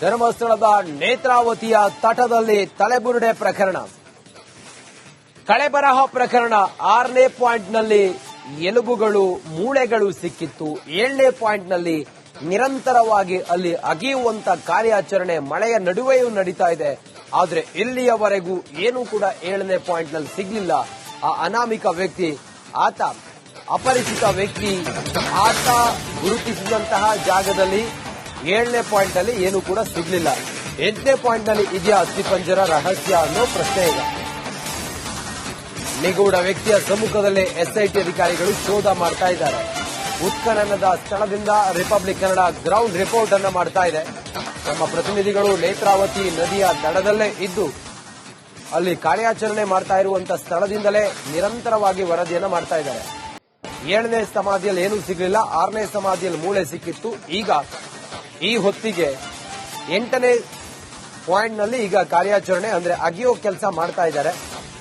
ಧರ್ಮಸ್ಥಳದ ನೇತ್ರಾವತಿಯ ತಟದಲ್ಲಿ ತಲೆಬುರುಡೆ ಪ್ರಕರಣ. ಕಳೆಬರಹ ಪ್ರಕರಣ ಆರನೇ ಪಾಯಿಂಟ್ನಲ್ಲಿ ಎಲುಬುಗಳು, ಮೂಳೆಗಳು ಸಿಕ್ಕಿತ್ತು. ಏಳನೇ ಪಾಯಿಂಟ್ನಲ್ಲಿ ನಿರಂತರವಾಗಿ ಅಲ್ಲಿ ಅಗಿಯುವಂತ ಕಾರ್ಯಾಚರಣೆ, ಮಳೆಯ ನಡುವೆಯೂ ನಡೀತಾ ಇದೆ. ಆದ್ರೆ ಇಲ್ಲಿಯವರೆಗೂ ಏನೂ ಕೂಡ ಏಳನೇ ಪಾಯಿಂಟ್ನಲ್ಲಿ ಸಿಗ್ಲಿಲ್ಲ. ಆ ಅನಾಮಿಕ ವ್ಯಕ್ತಿ, ಆತ ಅಪರಿಚಿತ ವ್ಯಕ್ತಿ, ಆತ ಗುರುತಿಸಿದಂತಹ ಜಾಗದಲ್ಲಿ ಏಳನೇ ಪಾಯಿಂಟ್ ಅಲ್ಲಿ ಏನು ಕೂಡ ಸಿಗ್ಲಿಲ್ಲ. ಎಂಟನೇ ಪಾಯಿಂಟ್ನಲ್ಲಿ ಇದೆಯಾ ಅಸ್ಥಿಪಂಜರ ರಹಸ್ಯ ಅನ್ನೋ ಪ್ರಶ್ನೆ ಇದೆ. ನಿಗೂಢ ವ್ಯಕ್ತಿಯ ಸಮ್ಮುಖದಲ್ಲೇ ಎಸ್ಐಟಿ ಅಧಿಕಾರಿಗಳು ಶೋಧ ಮಾಡ್ತಾ ಇದ್ದಾರೆ. ಉತ್ಖನನದ ಸ್ಥಳದಿಂದ ರಿಪಬ್ಲಿಕ್ ಕನ್ನಡ ಗ್ರೌಂಡ್ ರಿಪೋರ್ಟ್ ಅನ್ನು ಮಾಡ್ತಾ ಇದೆ. ನಮ್ಮ ಪ್ರತಿನಿಧಿಗಳು ನೇತ್ರಾವತಿ ನದಿಯ ದಡದಲ್ಲೇ ಇದ್ದು, ಅಲ್ಲಿ ಕಾರ್ಯಾಚರಣೆ ಮಾಡ್ತಾ ಇರುವಂತಹ ಸ್ಥಳದಿಂದಲೇ ನಿರಂತರವಾಗಿ ವರದಿಯನ್ನು ಮಾಡ್ತಾ ಇದ್ದಾರೆ. ಏಳನೇ ಸಮಾಧಿಯಲ್ಲಿ ಏನೂ ಸಿಗಲಿಲ್ಲ, ಆರನೇ ಸಮಾಧಿಯಲ್ಲಿ ಮೂಳೆ ಸಿಕ್ಕಿತ್ತು. ಈಗ ಈ ಹೊತ್ತಿಗೆ ಎಂಟನೇ ಪಾಯಿಂಟ್ನಲ್ಲಿ ಈಗ ಕಾರ್ಯಾಚರಣೆ, ಅಂದ್ರೆ ಅಗಿಯೋ ಕೆಲಸ ಮಾಡ್ತಾ ಇದ್ದಾರೆ.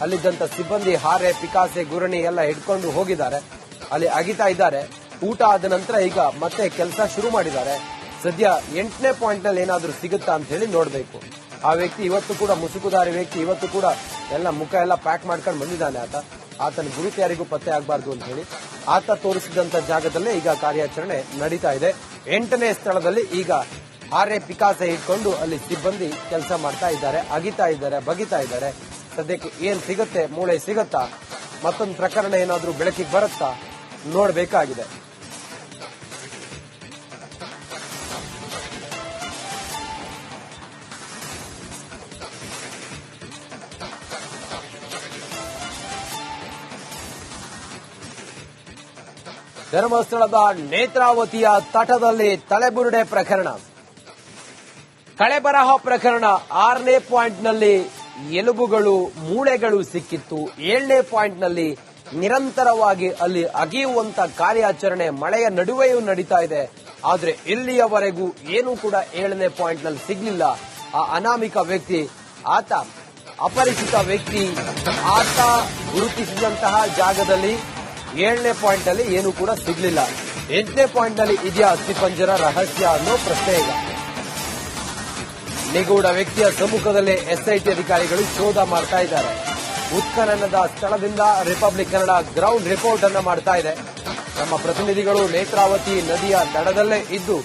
ಅಲ್ಲಿದ್ದಂತ ಸಿಬ್ಬಂದಿ, ಹಾರೆ, ಪಿಕಾಸೆ, ಗುರಣಿ ಎಲ್ಲ ಹಿಡ್ಕೊಂಡು ಹೋಗಿದ್ದಾರೆ. ಅಲ್ಲಿ ಅಗಿತಾ ಇದ್ದಾರೆ. ಊಟ ಆದ ನಂತರ ಈಗ ಮತ್ತೆ ಕೆಲಸ ಶುರು ಮಾಡಿದ್ದಾರೆ. ಸದ್ಯ ಎಂಟನೇ ಪಾಯಿಂಟ್ನಲ್ಲಿ ಏನಾದರೂ ಸಿಗುತ್ತಾ ಅಂತ ಹೇಳಿ ನೋಡಬೇಕು. ಆ ವ್ಯಕ್ತಿ ಇವತ್ತು ಕೂಡ ಮುಸುಕುದಾರಿ ವ್ಯಕ್ತಿ, ಇವತ್ತು ಕೂಡ ಎಲ್ಲ ಮುಖ ಎಲ್ಲ ಪ್ಯಾಕ್ ಮಾಡ್ಕೊಂಡು ಬಂದಿದ್ದಾನೆ ಆತ. ಆತನ ಗುರುತು ಯಾರಿಗೂ ಪತ್ತೆ ಆಗಬಾರ್ದು ಅಂತ ಹೇಳಿ ಆತ ತೋರಿಸಿದಂತ ಜಾಗದಲ್ಲೇ ಈಗ ಕಾರ್ಯಾಚರಣೆ ನಡೀತಾ ಇದೆ. ಎಂಟನೇ ಸ್ಥಳದಲ್ಲಿ ಈಗ ಆರೆ ಪಿಕಾಸೆ ಇಟ್ಕೊಂಡು ಅಲ್ಲಿ ಸಿಬ್ಬಂದಿ ಕೆಲಸ ಮಾಡ್ತಾ ಇದ್ದಾರೆ, ಅಗಿತಾ ಇದ್ದಾರೆ, ಬಗಿತಾ ಇದ್ದಾರೆ. ಸದ್ಯಕ್ಕೆ ಏನ್ ಸಿಗುತ್ತೆ, ಮೂಳೆ ಸಿಗುತ್ತಾ? ಮತ್ತೊಂದು ಪ್ರಕರಣ ಏನಾದರೂ ಬೆಳಕಿಗೆ ಬರುತ್ತಾ? ನೋಡಬೇಕಾಗಿದೆ. ಧರ್ಮಸ್ಥಳದ ನೇತ್ರಾವತಿಯ ತಟದಲ್ಲಿ ತಲೆಬುರುಡೆ ಪ್ರಕರಣ. ಕಳೆಬರಹ ಪ್ರಕರಣ ಆರನೇ ಪಾಯಿಂಟ್ನಲ್ಲಿ ಎಲುಬುಗಳು, ಮೂಳೆಗಳು ಸಿಕ್ಕಿತ್ತು. ಏಳನೇ ಪಾಯಿಂಟ್ನಲ್ಲಿ ನಿರಂತರವಾಗಿ ಅಲ್ಲಿ ಅಗಿಯುವಂತ ಕಾರ್ಯಾಚರಣೆ, ಮಳೆಯ ನಡುವೆಯೂ ನಡೀತಾ ಇದೆ. ಆದ್ರೆ ಇಲ್ಲಿಯವರೆಗೂ ಏನೂ ಕೂಡ ಏಳನೇ ಪಾಯಿಂಟ್ನಲ್ಲಿ ಸಿಗ್ಲಿಲ್ಲ. ಆ ಅನಾಮಿಕ ವ್ಯಕ್ತಿ, ಆತ ಅಪರಿಚಿತ ವ್ಯಕ್ತಿ, ಆತ ಗುರುತಿಸಿದಂತಹ ಜಾಗದಲ್ಲಿ ಏಳನೇ ಪಾಯಿಂಟ್ ಅಲ್ಲಿ ಏನು ಕೂಡ ಸಿಗ್ಲಿಲ್ಲ. ಎಂಟನೇ ಪಾಯಿಂಟ್ನಲ್ಲಿ ಇದೆಯಾ ಅಸ್ಥಿಪಂಜರ ರಹಸ್ಯ ಅನ್ನೋ ಪ್ರಶ್ನೆ ಇದೆ. ನಿಗೂಢ ವ್ಯಕ್ತಿಯ ಸಮ್ಮುಖದಲ್ಲೇ ಎಸ್ಐಟಿ ಅಧಿಕಾರಿಗಳು ಶೋಧ ಮಾಡ್ತಾ ಇದ್ದಾರೆ. ಉತ್ಖನನದ ಸ್ಥಳದಿಂದ ರಿಪಬ್ಲಿಕ್ ಕನ್ನಡ ಗ್ರೌಂಡ್ ರಿಪೋರ್ಟ್ ಅನ್ನ ಮಾಡ್ತಾ ಇದೆ. ನಮ್ಮ ಪ್ರತಿನಿಧಿಗಳು ನೇತ್ರಾವತಿ ನದಿಯ ದಡದಲ್ಲೇ ಇದ್ದು,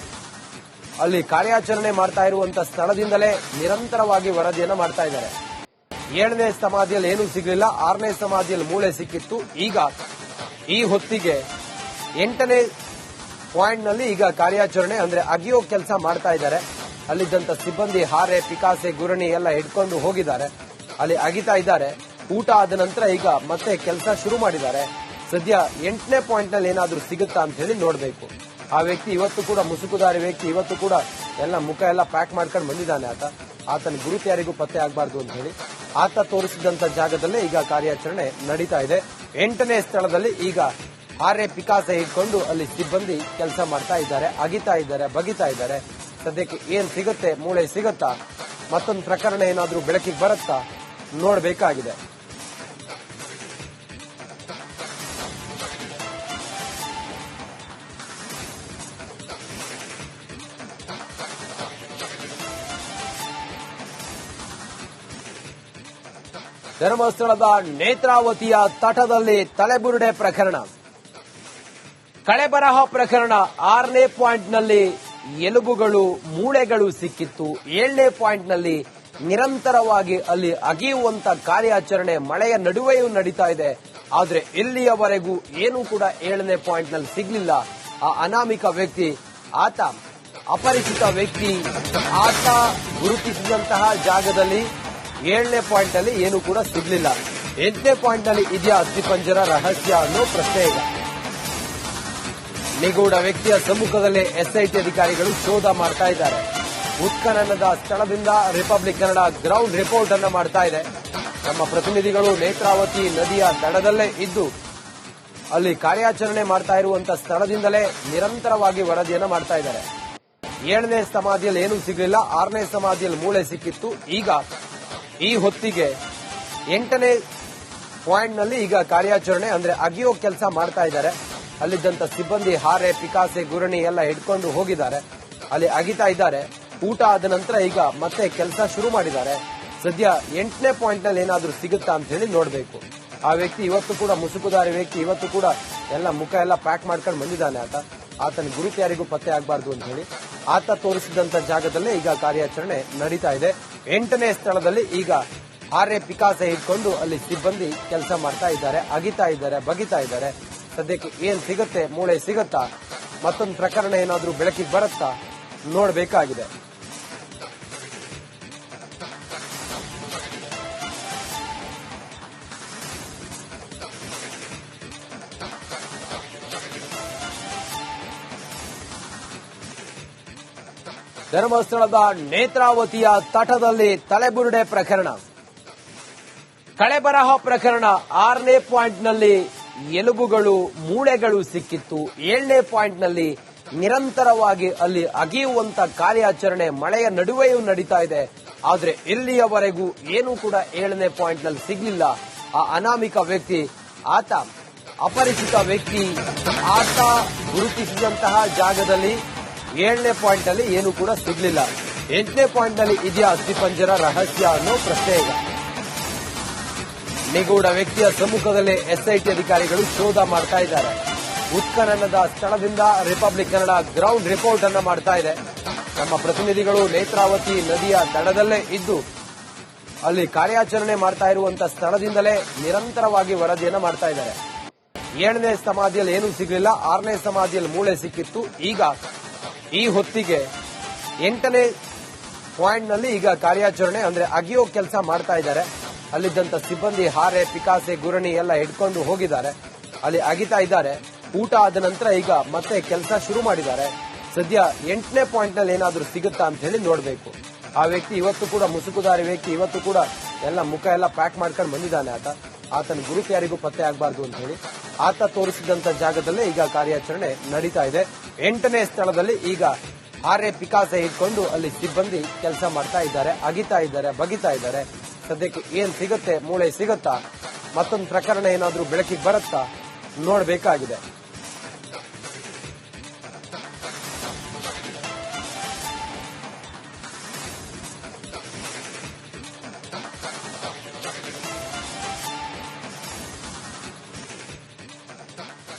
ಅಲ್ಲಿ ಕಾರ್ಯಾಚರಣೆ ಮಾಡ್ತಾ ಇರುವಂತಹ ಸ್ಥಳದಿಂದಲೇ ನಿರಂತರವಾಗಿ ವರದಿಯನ್ನು ಮಾಡ್ತಾ ಇದ್ದಾರೆ. ಏಳನೇ ಸಮಾಧಿಯಲ್ಲಿ ಏನೂ ಸಿಗಲಿಲ್ಲ. ಆರನೇ ಸಮಾಧಿಯಲ್ಲಿ ಮೂಳೆ ಸಿಕ್ಕಿತ್ತು. ಈಗ ಈ ಹೊತ್ತಿಗೆ ಎಂಟನೇ ಪಾಯಿಂಟ್ನಲ್ಲಿ ಈಗ ಕಾರ್ಯಾಚರಣೆ, ಅಂದ್ರೆ ಅಗಿಯೋ ಕೆಲಸ ಮಾಡ್ತಾ ಇದ್ದಾರೆ. ಅಲ್ಲಿದ್ದಂತ ಸಿಬ್ಬಂದಿ, ಹಾರೆ, ಪಿಕಾಸೆ, ಗುರಣಿ ಎಲ್ಲ ಹಿಡ್ಕೊಂಡು ಹೋಗಿದ್ದಾರೆ. ಅಲ್ಲಿ ಅಗಿತಾ ಇದ್ದಾರೆ. ಊಟ ಆದ ನಂತರ ಈಗ ಮತ್ತೆ ಕೆಲಸ ಶುರು ಮಾಡಿದ್ದಾರೆ. ಸದ್ಯ ಎಂಟನೇ ಪಾಯಿಂಟ್ನಲ್ಲಿ ಏನಾದರೂ ಸಿಗುತ್ತಾ ಅಂತ ಹೇಳಿ ನೋಡಬೇಕು. ಆ ವ್ಯಕ್ತಿ ಇವತ್ತು ಕೂಡ ಮುಸುಕುದಾರಿ ವ್ಯಕ್ತಿ, ಇವತ್ತು ಕೂಡ ಎಲ್ಲ ಮುಖ ಎಲ್ಲ ಪ್ಯಾಕ್ ಮಾಡ್ಕೊಂಡು ಬಂದಿದ್ದಾನೆ ಆತ. ಆತನ ಗುರುತು ಯಾರಿಗೂ ಪತ್ತೆ ಆಗಬಾರ್ದು ಅಂತ ಹೇಳಿ ಆತ ತೋರಿಸಿದಂತ ಜಾಗದಲ್ಲೇ ಈಗ ಕಾರ್ಯಾಚರಣೆ ನಡೀತಾ ಇದೆ. ಎಂಟನೇ ಸ್ಥಳದಲ್ಲಿ ಈಗ ಆರೆ ಪಿಕಾಸ ಇಟ್ಕೊಂಡು ಅಲ್ಲಿ ಸಿಬ್ಬಂದಿ ಕೆಲಸ ಮಾಡ್ತಾ ಇದ್ದಾರೆ, ಅಗಿತಾ ಇದ್ದಾರೆ, ಬಗಿತಾ ಇದ್ದಾರೆ. ಸದ್ಯಕ್ಕೆ ಏನ್ ಸಿಗುತ್ತೆ, ಮೂಳೆ ಸಿಗುತ್ತಾ? ಮತ್ತೊಂದು ಪ್ರಕರಣ ಏನಾದರೂ ಬೆಳಕಿಗೆ ಬರುತ್ತಾ? ನೋಡಬೇಕಾಗಿದೆ. ಧರ್ಮಸ್ಥಳದ ನೇತ್ರಾವತಿಯ ತಟದಲ್ಲಿ ತಲೆಬುರುಡೆ ಪ್ರಕರಣ. ಕಳೆಬರಹ ಪ್ರಕರಣ ಆರನೇ ಪಾಯಿಂಟ್ನಲ್ಲಿ ಎಲುಬುಗಳು, ಮೂಳೆಗಳು ಸಿಕ್ಕಿತ್ತು. ಏಳನೇ ಪಾಯಿಂಟ್ನಲ್ಲಿ ನಿರಂತರವಾಗಿ ಅಲ್ಲಿ ಅಗಿಯುವಂತ ಕಾರ್ಯಾಚರಣೆ, ಮಳೆಯ ನಡುವೆಯೂ ನಡೀತಾ ಇದೆ. ಆದ್ರೆ ಇಲ್ಲಿಯವರೆಗೂ ಏನೂ ಕೂಡ ಏಳನೇ ಪಾಯಿಂಟ್ನಲ್ಲಿ ಸಿಗ್ಲಿಲ್ಲ. ಆ ಅನಾಮಿಕ ವ್ಯಕ್ತಿ ಆತ, ಅಪರಿಚಿತ ವ್ಯಕ್ತಿ ಆತ ಗುರುತಿಸಿದಂತಹ ಜಾಗದಲ್ಲಿ ಏಳನೇ ಪಾಯಿಂಟ್ ಅಲ್ಲಿ ಏನು ಕೂಡ ಸಿಗ್ಲಿಲ್ಲ. ಎಂಟನೇ ಪಾಯಿಂಟ್ನಲ್ಲಿ ಇದೆಯಾ ಅಸ್ಥಿಪಂಜರ ರಹಸ್ಯ ಅನ್ನೋ ಪ್ರಶ್ನೆ ಇದೆ. ನಿಗೂಢ ವ್ಯಕ್ತಿಯ ಸಮ್ಮುಖದಲ್ಲೇ ಎಸ್ಐಟಿ ಅಧಿಕಾರಿಗಳು ಶೋಧ ಮಾಡ್ತಾ ಇದ್ದಾರೆ. ಉತ್ಖನನದ ಸ್ಥಳದಿಂದ ರಿಪಬ್ಲಿಕ್ ಕನ್ನಡ ಗ್ರೌಂಡ್ ರಿಪೋರ್ಟ್ ಅನ್ನು ಮಾಡ್ತಾ ಇದೆ. ನಮ್ಮ ಪ್ರತಿನಿಧಿಗಳು ನೇತ್ರಾವತಿ ನದಿಯ ದಡದಲ್ಲೇ ಇದ್ದು, ಅಲ್ಲಿ ಕಾರ್ಯಾಚರಣೆ ಮಾಡ್ತಾ ಇರುವಂತಹ ಸ್ಥಳದಿಂದಲೇ ನಿರಂತರವಾಗಿ ವರದಿಯನ್ನು ಮಾಡ್ತಾ ಇದ್ದಾರೆ. ಏಳನೇ ಸಮಾಧಿಯಲ್ಲಿ ಏನೂ ಸಿಗಲಿಲ್ಲ. ಆರನೇ ಸಮಾಧಿಯಲ್ಲಿ ಮೂಳೆ ಸಿಕ್ಕಿತ್ತು. ಈಗ ಈ ಹೊತ್ತಿಗೆ ಎಂಟನೇ ಪಾಯಿಂಟ್ನಲ್ಲಿ ಈಗ ಕಾರ್ಯಾಚರಣೆ, ಅಂದ್ರೆ ಅಗಿಯೋ ಕೆಲಸ ಮಾಡ್ತಾ ಇದ್ದಾರೆ. ಅಲ್ಲಿದ್ದಂತ ಸಿಬ್ಬಂದಿ, ಹಾರೆ, ಪಿಕಾಸೆ, ಗುರಣಿ ಎಲ್ಲ ಹಿಡ್ಕೊಂಡು ಹೋಗಿದ್ದಾರೆ. ಅಲ್ಲಿ ಅಗಿತಾ ಇದ್ದಾರೆ. ಊಟ ಆದ ನಂತರ ಈಗ ಮತ್ತೆ ಕೆಲಸ ಶುರು ಮಾಡಿದ್ದಾರೆ. ಸದ್ಯ ಎಂಟನೇ ಪಾಯಿಂಟ್ನಲ್ಲಿ ಏನಾದ್ರೂ ಸಿಗುತ್ತಾ ಅಂತ ಹೇಳಿ ನೋಡ್ಬೇಕು. ಆ ವ್ಯಕ್ತಿ ಇವತ್ತು ಕೂಡ ಮುಸುಕುದಾರಿ ವ್ಯಕ್ತಿ, ಇವತ್ತು ಕೂಡ ಎಲ್ಲ ಮುಖ ಎಲ್ಲ ಪ್ಯಾಕ್ ಮಾಡ್ಕೊಂಡು ಬಂದಿದ್ದಾನೆ ಆತ. ಆತನ ಗುರುತು ಯಾರಿಗೂ ಪತ್ತೆ ಆಗಬಾರ್ದು ಅಂತ ಹೇಳಿ. ಆತ ತೋರಿಸಿದಂತ ಜಾಗದಲ್ಲೇ ಈಗ ಕಾರ್ಯಾಚರಣೆ ನಡೀತಾ ಇದೆ. ಎಂಟನೇ ಸ್ಥಳದಲ್ಲಿ ಈಗ ಆರ್ಎ ಪಿಕಾಸ ಇಟ್ಕೊಂಡು ಅಲ್ಲಿ ಸಿಬ್ಬಂದಿ ಕೆಲಸ ಮಾಡ್ತಾ ಇದ್ದಾರೆ, ಅಗಿತಾ ಇದ್ದಾರೆ, ಬಗಿತಾ ಇದ್ದಾರೆ. ಸದ್ಯಕ್ಕೆ ಏನ್ ಸಿಗುತ್ತೆ, ಮೂಳೆ ಸಿಗುತ್ತಾ, ಮತ್ತೊಂದು ಪ್ರಕರಣ ಏನಾದರೂ ಬೆಳಕಿಗೆ ಬರುತ್ತಾ ನೋಡ್ಬೇಕಾಗಿದೆ. ಧರ್ಮಸ್ಥಳದ ನೇತ್ರಾವತಿಯ ತಟದಲ್ಲಿ ತಲೆಬುರುಡೆ ಪ್ರಕರಣ. ಕಳೆಬರಹ ಪ್ರಕರಣ ಆರನೇ ಪಾಯಿಂಟ್ನಲ್ಲಿ ಎಲುಬುಗಳು, ಮೂಳೆಗಳು ಸಿಕ್ಕಿತ್ತು. ಏಳನೇ ಪಾಯಿಂಟ್ನಲ್ಲಿ ನಿರಂತರವಾಗಿ ಅಲ್ಲಿ ಅಗಿಯುವಂತ ಕಾರ್ಯಾಚರಣೆ, ಮಳೆಯ ನಡುವೆಯೂ ನಡೀತಾ ಇದೆ. ಆದ್ರೆ ಇಲ್ಲಿಯವರೆಗೂ ಏನೂ ಕೂಡ ಏಳನೇ ಪಾಯಿಂಟ್ನಲ್ಲಿ ಸಿಗಲಿಲ್ಲ. ಆ ಅನಾಮಿಕ ವ್ಯಕ್ತಿ ಆತ, ಅಪರಿಚಿತ ವ್ಯಕ್ತಿ ಆತ ಗುರುತಿಸಿದಂತಹ ಜಾಗದಲ್ಲಿ ಏಳನೇ ಪಾಯಿಂಟ್ ಅಲ್ಲಿ ಏನು ಕೂಡ ಸಿಗ್ಲಿಲ್ಲ. ಎಂಟನೇ ಪಾಯಿಂಟ್ನಲ್ಲಿ ಇದೆಯಾ ಅಸ್ಥಿಪಂಜರ ರಹಸ್ಯ ಅನ್ನೋ ಪ್ರಶ್ನೆ ಇದೆ. ನಿಗೂಢ ವ್ಯಕ್ತಿಯ ಸಮ್ಮುಖದಲ್ಲೇ ಎಸ್ಐಟಿ ಅಧಿಕಾರಿಗಳು ಶೋಧ ಮಾಡ್ತಾ ಇದ್ದಾರೆ. ಉತ್ಖನನದ ಸ್ಥಳದಿಂದ ರಿಪಬ್ಲಿಕ್ ಕನ್ನಡ ಗ್ರೌಂಡ್ ರಿಪೋರ್ಟ್ ಅನ್ನ ಮಾಡ್ತಾ ಇದೆ. ನಮ್ಮ ಪ್ರತಿನಿಧಿಗಳು ನೇತ್ರಾವತಿ ನದಿಯ ದಡದಲ್ಲೇ ಇದ್ದು, ಅಲ್ಲಿ ಕಾರ್ಯಾಚರಣೆ ಮಾಡ್ತಾ ಇರುವಂತ ಸ್ಥಳದಿಂದಲೇ ನಿರಂತರವಾಗಿ ವರದಿಯನ್ನ ಮಾಡ್ತಾ ಇದ್ದಾರೆ. ಏಳನೇ ಸಮಾಧಿಯಲ್ಲಿ ಏನೂ ಸಿಗಲಿಲ್ಲ. ಆರನೇ ಸಮಾಧಿಯಲ್ಲಿ ಮೂಳೆ ಸಿಕ್ಕಿತ್ತು. ಈಗ ಈ ಹೊತ್ತಿಗೆ ಎಂಟನೇ ಪಾಯಿಂಟ್ನಲ್ಲಿ ಈಗ ಕಾರ್ಯಾಚರಣೆ, ಅಂದ್ರೆ ಅಗಿಯೋ ಕೆಲಸ ಮಾಡ್ತಾ ಇದ್ದಾರೆ. ಅಲ್ಲಿದ್ದಂತ ಸಿಬ್ಬಂದಿ, ಹಾರೆ, ಪಿಕಾಸೆ, ಗುರಣಿ ಎಲ್ಲ ಹಿಡ್ಕೊಂಡು ಹೋಗಿದ್ದಾರೆ. ಅಲ್ಲಿ ಅಗಿತಾ ಇದ್ದಾರೆ. ಊಟ ಆದ ನಂತರ ಈಗ ಮತ್ತೆ ಕೆಲಸ ಶುರು ಮಾಡಿದ್ದಾರೆ. ಸದ್ಯ ಎಂಟನೇ ಪಾಯಿಂಟ್ನಲ್ಲಿ ಏನಾದರೂ ಸಿಗುತ್ತಾ ಅಂತ ಹೇಳಿ ನೋಡಬೇಕು. ಆ ವ್ಯಕ್ತಿ ಇವತ್ತು ಕೂಡ ಮುಸುಕುದಾರಿ ವ್ಯಕ್ತಿ, ಇವತ್ತು ಕೂಡ ಎಲ್ಲ ಮುಖ ಎಲ್ಲ ಪ್ಯಾಕ್ ಮಾಡ್ಕೊಂಡು ಬಂದಿದ್ದಾನೆ ಆತ. ಆತನ ಗುರುತು ಯಾರಿಗೂ ಪತ್ತೆ ಆಗಬಾರ್ದು ಅಂತ ಹೇಳಿ ಆತ ತೋರಿಸಿದಂತ ಜಾಗದಲ್ಲೇ ಈಗ ಕಾರ್ಯಾಚರಣೆ ನಡೀತಾ ಇದೆ. ಎಂಟನೇ ಸ್ಥಳದಲ್ಲಿ ಈಗ ಆರೆ ಪಿಕಾಸೆ ಇಟ್ಕೊಂಡು ಅಲ್ಲಿ ಸಿಬ್ಬಂದಿ ಕೆಲಸ ಮಾಡ್ತಾ ಇದ್ದಾರೆ, ಅಗಿತಾ ಇದ್ದಾರೆ, ಬಗಿತಾ ಇದ್ದಾರೆ. ಸದ್ಯಕ್ಕೆ ಏನ್ ಸಿಗುತ್ತೆ, ಮೂಳೆ ಸಿಗುತ್ತಾ? ಮತ್ತೊಂದು ಪ್ರಕರಣ ಏನಾದರೂ ಬೆಳಕಿಗೆ ಬರುತ್ತಾ? ನೋಡ್ಬೇಕಾಗಿದೆ.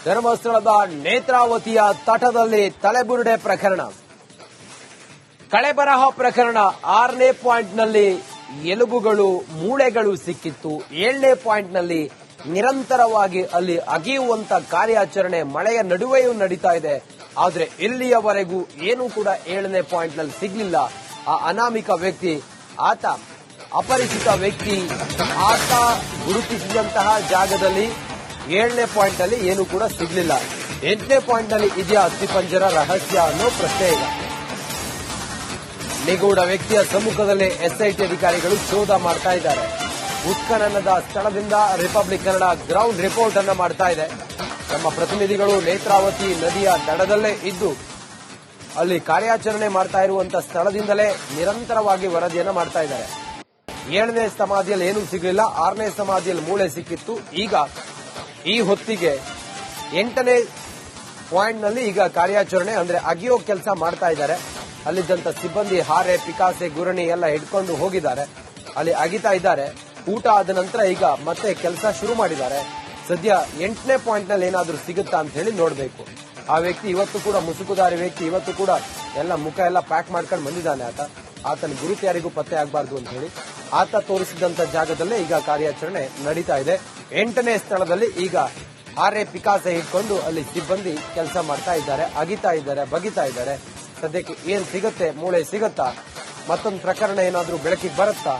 ಧರ್ಮಸ್ಥಳದ ನೇತ್ರಾವತಿಯ ತಟದಲ್ಲಿ ತಲೆಬುರುಡೆ ಪ್ರಕರಣ. ಕಳೆಬರಹ ಪ್ರಕರಣ ಆರನೇ ಪಾಯಿಂಟ್ನಲ್ಲಿ ಎಲುಬುಗಳು, ಮೂಳೆಗಳು ಸಿಕ್ಕಿತ್ತು. ಏಳನೇ ಪಾಯಿಂಟ್ನಲ್ಲಿ ನಿರಂತರವಾಗಿ ಅಲ್ಲಿ ಅಗಿಯುವಂತ ಕಾರ್ಯಾಚರಣೆ, ಮಳೆಯ ನಡುವೆಯೂ ನಡೀತಾ ಇದೆ. ಆದ್ರೆ ಇಲ್ಲಿಯವರೆಗೂ ಏನೂ ಕೂಡ ಏಳನೇ ಪಾಯಿಂಟ್ನಲ್ಲಿ ಸಿಗ್ಲಿಲ್ಲ. ಆ ಅನಾಮಿಕ ವ್ಯಕ್ತಿ, ಆತ ಅಪರಿಚಿತ ವ್ಯಕ್ತಿ, ಆತ ಗುರುತಿಸಿದಂತಹ ಜಾಗದಲ್ಲಿ ಏಳನೇ ಪಾಯಿಂಟ್ ಅಲ್ಲಿ ಏನು ಕೂಡ ಸಿಗ್ಲಿಲ್ಲ. ಎಂಟನೇ ಪಾಯಿಂಟ್ನಲ್ಲಿ ಇದೆಯಾ ಅಸ್ಥಿಪಂಜರ ರಹಸ್ಯ ಅನ್ನೋ ಪ್ರಶ್ನೆ ಇದೆ. ನಿಗೂಢ ವ್ಯಕ್ತಿಯ ಸಮ್ಮುಖದಲ್ಲೇ ಎಸ್ಐಟಿ ಅಧಿಕಾರಿಗಳು ಶೋಧ ಮಾಡ್ತಾ ಇದ್ದಾರೆ. ಉತ್ಖನನದ ಸ್ಥಳದಿಂದ ರಿಪಬ್ಲಿಕ್ ಕನ್ನಡ ಗ್ರೌಂಡ್ ರಿಪೋರ್ಟ್ ಅನ್ನು ಮಾಡ್ತಾ ಇದೆ. ನಮ್ಮ ಪ್ರತಿನಿಧಿಗಳು ನೇತ್ರಾವತಿ ನದಿಯ ದಡದಲ್ಲೇ ಇದ್ದು, ಅಲ್ಲಿ ಕಾರ್ಯಾಚರಣೆ ಮಾಡ್ತಾ ಇರುವಂತಹ ಸ್ಥಳದಿಂದಲೇ ನಿರಂತರವಾಗಿ ವರದಿಯನ್ನು ಮಾಡ್ತಾ ಇದ್ದಾರೆ. ಏಳನೇ ಸಮಾಧಿಯಲ್ಲಿ ಏನೂ ಸಿಗಲಿಲ್ಲ. ಆರನೇ ಸಮಾಧಿಯಲ್ಲಿ ಮೂಳೆ ಸಿಕ್ಕಿತ್ತು. ಈಗ ಈ ಹೊತ್ತಿಗೆ ಎಂಟನೇ ಪಾಯಿಂಟ್ನಲ್ಲಿ ಈಗ ಕಾರ್ಯಾಚರಣೆ, ಅಂದ್ರೆ ಅಗಿಯೋ ಕೆಲಸ ಮಾಡ್ತಾ ಇದ್ದಾರೆ. ಅಲ್ಲಿದ್ದಂತ ಸಿಬ್ಬಂದಿ, ಹಾರೆ, ಪಿಕಾಸೆ, ಗುರಣಿ ಎಲ್ಲ ಹಿಡ್ಕೊಂಡು ಹೋಗಿದ್ದಾರೆ. ಅಲ್ಲಿ ಅಗಿತಾ ಇದ್ದಾರೆ. ಊಟ ಆದ ನಂತರ ಈಗ ಮತ್ತೆ ಕೆಲಸ ಶುರು ಮಾಡಿದ್ದಾರೆ. ಸದ್ಯ ಎಂಟನೇ ಪಾಯಿಂಟ್ನಲ್ಲಿ ಏನಾದ್ರೂ ಸಿಗುತ್ತಾ ಅಂತ ಹೇಳಿ ನೋಡಬೇಕು. ಆ ವ್ಯಕ್ತಿ ಇವತ್ತು ಕೂಡ ಮುಸುಕುದಾರಿ ವ್ಯಕ್ತಿ, ಇವತ್ತು ಕೂಡ ಎಲ್ಲ ಮುಖ ಎಲ್ಲ ಪ್ಯಾಕ್ ಮಾಡ್ಕೊಂಡು ಬಂದಿದ್ದಾನೆ ಆತ. ಆತನ ಗುರುತು ಯಾರಿಗೂ ಪತ್ತೆ ಆಗಬಾರ್ದು ಅಂತ ಹೇಳಿ ಆತ ತೋರಿಸಿದಂತ ಜಾಗದಲ್ಲೇ ಈಗ ಕಾರ್ಯಾಚರಣೆ ನಡೀತಾ ಇದೆ. ಎಂಟನೇ ಸ್ಥಳದಲ್ಲಿ ಈಗ ಆರೆ ಪಿಕಾಸೆ ಇಟ್ಕೊಂಡು ಅಲ್ಲಿ ಸಿಬ್ಬಂದಿ ಕೆಲಸ ಮಾಡ್ತಾ ಇದ್ದಾರೆ, ಅಗಿತಾ ಇದ್ದಾರೆ, ಬಗಿತಾ ಇದ್ದಾರೆ. ಸದ್ಯಕ್ಕೆ ಏನ್ ಸಿಗುತ್ತೆ, ಮೂಳೆ ಸಿಗುತ್ತಾ? ಮತ್ತೊಂದು ಪ್ರಕರಣ ಏನಾದರೂ ಬೆಳಕಿಗೆ ಬರುತ್ತಾ?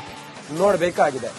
ನೋಡ್ಬೇಕಾಗಿದೆ.